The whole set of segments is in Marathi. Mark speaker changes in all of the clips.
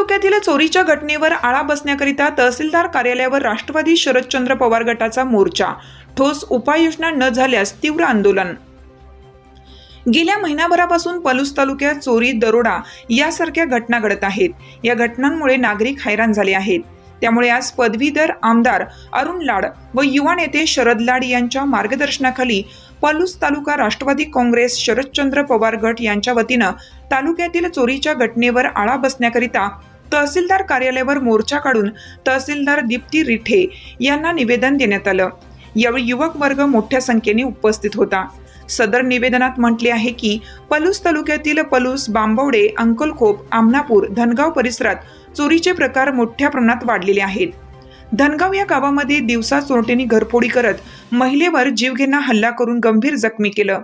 Speaker 1: तालुक्यातील चोरीच्या घटनेवर आळा बसण्याकरिता तहसीलदार कार्यालयावर राष्ट्रवादी शरदचंद्र पवार गटाचा मोर्चा. ठोस उपाययोजना न झाल्यास तीव्र आंदोलन. गेल्या महिनाभरापासून पलूस तालुक्यात चोरी दरोडा यासारख्या घटना घडत आहेत. या घटनांमुळे नागरिक हैराण झाले आहेत. त्यामुळे आज पदवीधर आमदार अरुण लाड व युवा नेते शरद लाड यांच्या मार्गदर्शनाखाली पलूस तालुका राष्ट्रवादी काँग्रेस शरदचंद्र पवार गट यांच्या वतीनं तालुक्यातील चोरीच्या घटनेवर आळा बसण्याकरिता तहसीलदार कार्यालयावर मोर्चा काढून तहसीलदार दीप्ती रिठे यांना निवेदन देण्यात आलं. यावेळी युवक वर्ग मोठ्या संख्येने उपस्थित होता. सदर निवेदनात म्हटले आहे की पलूस तालुक्यातील पलूस बांबवडे अंकलखोप आमनापूर धनगाव परिसरात चोरीचे प्रकार मोठ्या प्रमाणात वाढलेले आहेत. धनगाव या गावामध्ये दिवसा चोरट्यांनी घरफोडी करत महिलेवर जीवघेणा हल्ला करून गंभीर जखमी केलं.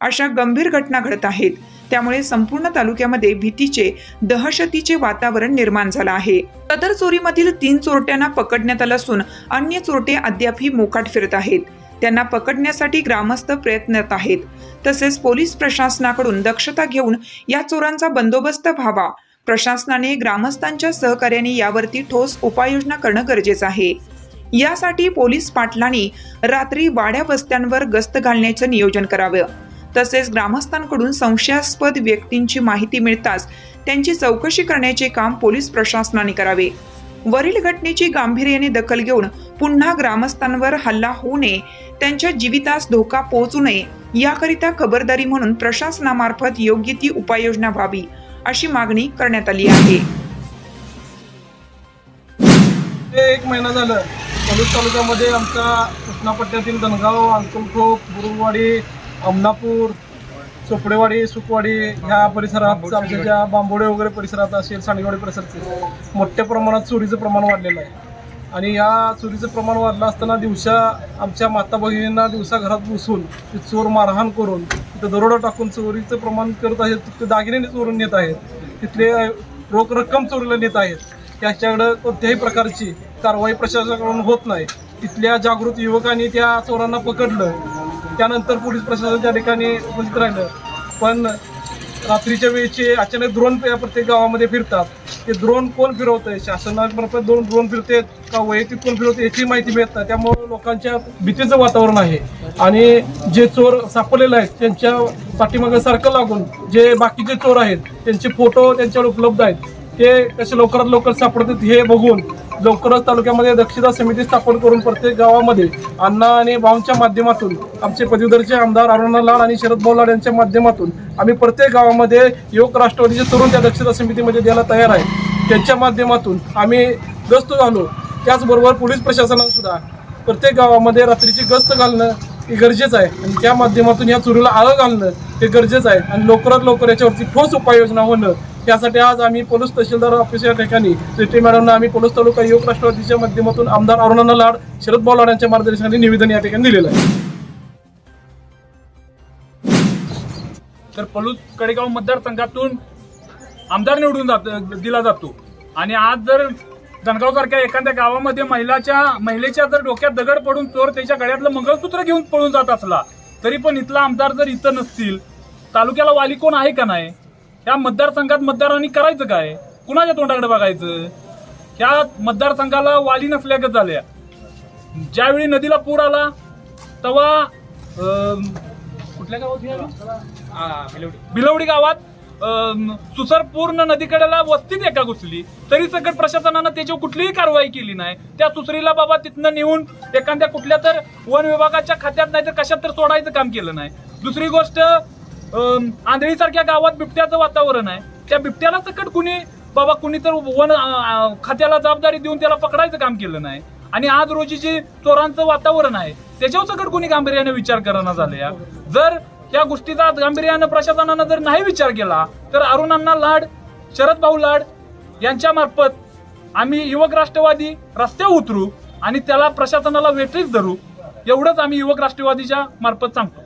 Speaker 1: अशा गंभीर घटना घडत आहेत. त्यामुळे संपूर्ण तालुक्यामध्ये भीतीचे दहशतीचे वातावरण निर्माण झालं आहे. सदर चोरीमधील तीन चोरट्यांना पकडण्यात आलं असून अन्य चोरटे अद्यापही मोकाट फिरत आहेत. त्यांना पकडण्यासाठी ग्रामस्थ प्रयत्नात आहेत. तसेच पोलीस प्रशासनाकडून दक्षता घेऊन या चोरांचा बंदोबस्त व्हावा. प्रशासनाने ग्रामस्थांच्या सहकार्याने यावरती ठोस उपाययोजना करणं गरजेचं आहे. यासाठी पोलीस पाटलांनी रात्री वाड्या वस्त्यांवर गस्त घालण्याचं नियोजन करावं. तसेच ग्रामस्थांकडून संशयास्पद व्यक्तींची माहिती मिळताच त्यांची चौकशी करण्याचे काम पोलीस प्रशासनाने करावे. वरील घटनेची गांभीर्याने दखल घेऊन पुन्हा ग्रामस्थांवर हल्ला होऊ नये त्यांच्या जीवितास धोका पोहोचू नये याकरिता खबरदारी म्हणून प्रशासनामार्फत योग्य ती उपाययोजना व्हावी अशी मागणी करण्यात आली आहे.
Speaker 2: एक महिना झालं. तालुक्यामध्ये आमच्या कृष्णापट्ट्यातील दनगाव अंकुलखोप बुरुवाडी अमनापूर चोपडेवाडी सुकवाडी ह्या परिसरात आमच्या ज्या बांबोडे वगैरे परिसरात असेल सांडगेवाडी परिसरात मोठ्या प्रमाणात चोरीचं प्रमाण वाढलेलं आहे. आणि या चोरीचं प्रमाण वाढलं असताना दिवसा आमच्या माता भगिनींना दिवसा घरात बसून ते चोर मारहाण करून तिथं दरोडा टाकून चोरीचं प्रमाण करत आहेत तिथले दागिने चोरून नेत आहेत तिथले रोख रक्कम चोरीला नेत आहेत. त्याच्याकडं कोणत्याही प्रकारची कारवाई प्रशासनाकडून होत नाही. तिथल्या जागृत युवकांनी त्या चोरांना पकडलं. त्यानंतर पोलीस प्रशासनाच्या ठिकाणी उपस्थित राहिलं. पण रात्रीच्या वेळेचे अचानक ड्रोन प्रत्येक गावामध्ये फिरतात. ते ड्रोन कोण फिरवतंय? शासनामार्फत दोन ड्रोन फिरते का वैयक्तिक कोण फिरवते याची माहिती मिळत नाही. त्यामुळे लोकांच्या भीतीचं वातावरण आहे. आणि जे चोर सापडलेले आहेत त्यांच्या पाठीमागे सारखं लागून जे बाकीचे चोर आहेत त्यांचे फोटो त्यांच्यावर उपलब्ध आहेत. ते कसे लवकरात लवकर सापडतात हे बघून लवकरच तालुक्यामध्ये दक्षता समिती स्थापन करून प्रत्येक गावामध्ये अण्णा आणि भाऊंच्या माध्यमातून आमचे पदवीधरचे आमदार अरुणा लाड आणि शरद भाऊ लाड यांच्या माध्यमातून आम्ही प्रत्येक गावामध्ये युवक राष्ट्रवादीचे तरुण त्या दक्षता समितीमध्ये द्यायला तयार आहे. त्यांच्या माध्यमातून आम्ही गस्त झालो त्याचबरोबर पोलीस प्रशासनानं सुद्धा प्रत्येक गावामध्ये रात्रीची गस्त घालणं हे गरजेचं आहे. आणि त्या माध्यमातून या चोरीला आळं घालणं हे गरजेचं आहे. आणि लवकरात लवकर याच्यावरती ठोस उपाययोजना होणं त्यासाठी आज आम्ही पोलीस तहसीलदार ऑफिस या ठिकाणी सिटी मॅडमना आम्ही पोलीस तालुका युवक राष्ट्रवादीच्या माध्यमातून आमदार अरुणाना लाड शरद भाऊ यांच्या मार्गदर्शनाने निवेदन या ठिकाणी दिलेलं आहे.
Speaker 3: तर पलूस कडेगाव मतदारसंघातून आमदार निवडून जात दिला जातो. आणि आज जर धनगावसारख्या एखाद्या गावामध्ये महिलाच्या महिलेच्या जर डोक्यात दगड पडून चोर त्याच्या गळ्यातलं मंगळसूत्र घेऊन पळून जात असला तरी पण इथला आमदार जर इथं नसतील तालुक्याला वाली कोण आहे का नाही? या मतदारसंघात मतदारांनी करायचं काय? कुणाच्या तोंडाकडे बघायचं? ह्या मतदारसंघाला वाली नसल्यागत झाल्या. ज्यावेळी नदीला पूर आला तेव्हा कुठल्या गावात हे? बिलवडी गावात सुसर पूर्ण नदीकडेला वस्तीत एका घुसली. तरी सकट प्रशासनानं त्याच्यावर कुठलीही कारवाई केली नाही. त्या सुसरीला बाबा तिथनं नेऊन एखाद्या कुठल्या तर वन विभागाच्या खात्यात नाही तर कशात तर सोडायचं काम केलं नाही. दुसरी गोष्ट आंधळी सारख्या गावात बिबट्याचं वातावरण आहे. त्या बिबट्याला सकट कुणी बाबा कुणी तर वन खात्याला जबाबदारी देऊन त्याला पकडायचं काम केलं नाही. आणि आज रोजी जे चोरांचं वातावरण आहे त्याच्यावर सकट कुणी गांभीर्याने विचार करणं झाले जर या गोष्टीचा गांभीर्यानं प्रशासनानं जर नाही विचार केला तर अरुणांना लाड शरद भाऊ लाड यांच्या मार्फत आम्ही युवक राष्ट्रवादी रस्त्यावर उतरू आणि त्याला प्रशासनाला वेटरीच धरू. एवढंच आम्ही युवक राष्ट्रवादीच्या मार्फत सांगतो.